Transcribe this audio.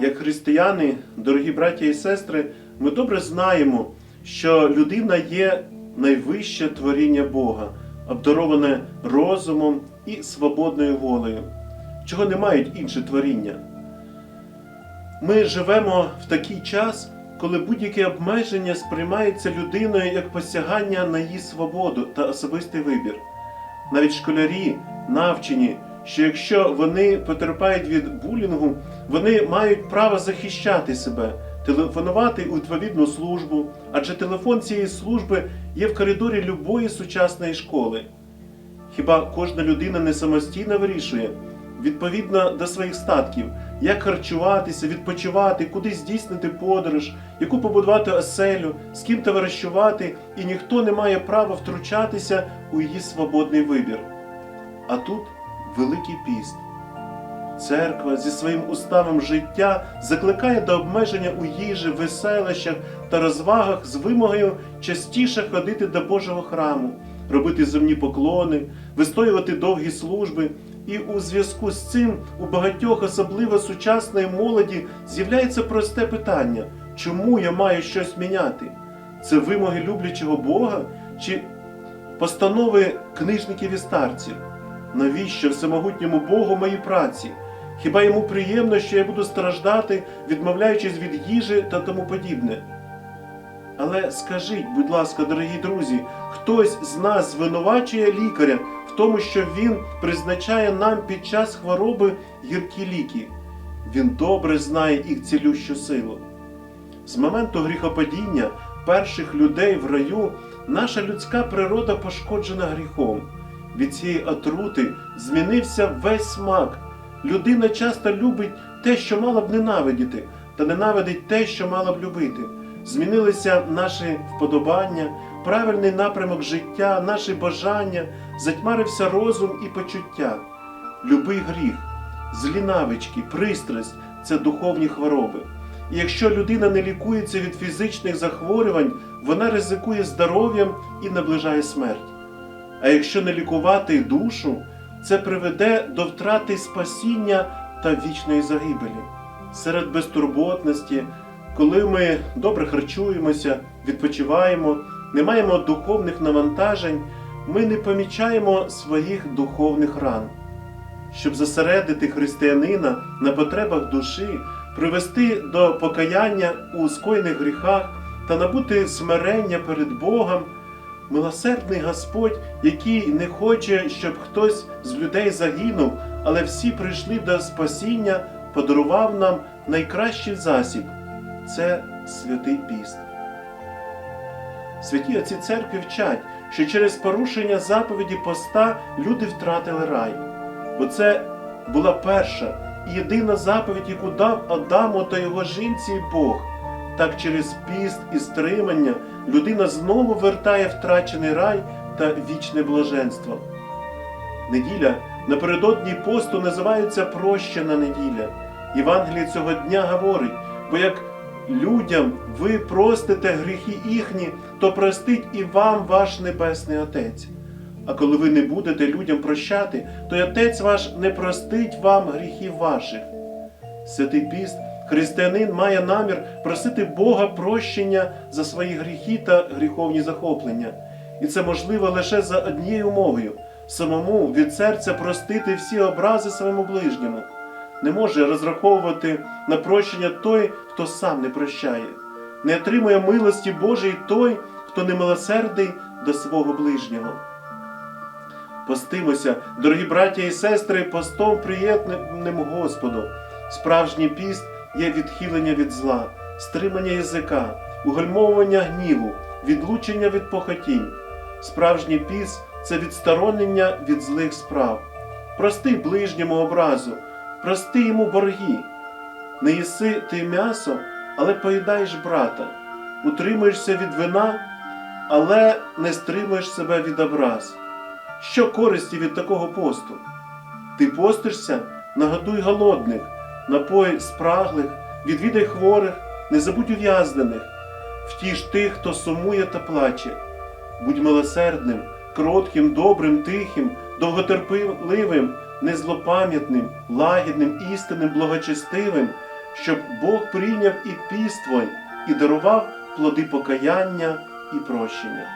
Як християни, дорогі браті і сестри, ми добре знаємо, що людина є найвище творіння Бога, обдароване розумом і свободною волею, чого не мають інші творіння. Ми живемо в такий час, коли будь-яке обмеження сприймається людиною як посягання на її свободу та особистий вибір. Навіть школярі навчені, що якщо вони потерпають від булінгу, вони мають право захищати себе, телефонувати у відповідну службу, адже телефон цієї служби є в коридорі любої сучасної школи. Хіба кожна людина не самостійно вирішує, відповідно до своїх статків, як харчуватися, відпочивати, куди здійснити подорож, яку побудувати оселю, з ким товаришувати, і ніхто не має права втручатися у її свободний вибір. А тут Великий піст. Церква зі своїм уставом життя закликає до обмеження у їжі, веселищах та розвагах з вимогою частіше ходити до Божого храму, робити земні поклони, вистоювати довгі служби. І у зв'язку з цим у багатьох, особливо сучасної молоді, з'являється просте питання: чому я маю щось міняти? Це вимоги люблячого Бога чи постанови книжників і старців? Навіщо всемогутньому Богу мої праці? Хіба йому приємно, що я буду страждати, відмовляючись від їжі та тому подібне? Але скажіть, будь ласка, дорогі друзі, хтось з нас звинувачує лікаря в тому, що він призначає нам під час хвороби гіркі ліки. Він добре знає їх цілющу силу. З моменту гріхопадіння перших людей в раю наша людська природа пошкоджена гріхом. Від цієї отрути змінився весь смак. Людина часто любить те, що мала б ненавидіти, та ненавидить те, що мала б любити. Змінилися наші вподобання, правильний напрямок життя, наші бажання, затьмарився розум і почуття. Любий гріх, злі навички, пристрасть це духовні хвороби. І якщо людина не лікується від фізичних захворювань, вона ризикує здоров'ям і наближає смерть. А якщо не лікувати душу, це приведе до втрати спасіння та вічної загибелі. Серед безтурботності, коли ми добре харчуємося, відпочиваємо, не маємо духовних навантажень, ми не помічаємо своїх духовних ран. Щоб зосередити християнина на потребах душі, привести до покаяння у скоєних гріхах та набути смирення перед Богом, милосердний Господь, який не хоче, щоб хтось з людей загинув, але всі прийшли до спасіння, подарував нам найкращий засіб це святий піст. Святі отці церкви вчать, що через порушення заповіді поста люди втратили рай, бо це була перша і єдина заповідь, яку дав Адаму та його жінці Бог. Так через піст і стримання людина знову вертає втрачений рай та вічне блаженство. Неділя напередодні посту називається прощена неділя. Євангеліє цього дня говорить, бо як людям ви простите гріхи їхні, то простить і вам ваш Небесний Отець. А коли ви не будете людям прощати, то й Отець ваш не простить вам гріхів ваших. Святий піст Християнин має намір просити Бога прощення за свої гріхи та гріховні захоплення. І це можливо лише за однією умовою самому від серця простити всі образи своєму ближньому. Не може розраховувати на прощення той, хто сам не прощає. Не отримує милості Божої той, хто не милосердий до свого ближнього. Постимося, дорогі браття і сестри, постом приємним Господу. Справжній піст є відхилення від зла, стримання язика, угальмовування гніву, відлучення від похотінь. Справжній піст це відсторонення від злих справ. Прости ближньому образу, прости йому борги. Не їси ти м'ясо, але поїдаєш брата, утримуєшся від вина, але не стримуєш себе від образ. Що користі від такого посту? Ти постишся, нагодуй голодних, напой спраглих, відвідай хворих, не забудь ув'язнених, втіш тих, хто сумує та плаче. Будь милосердним, кротким, добрим, тихим, довготерпеливим, незлопам'ятним, лагідним, істинним, благочестивим, щоб Бог прийняв і піст і дарував плоди покаяння і прощення.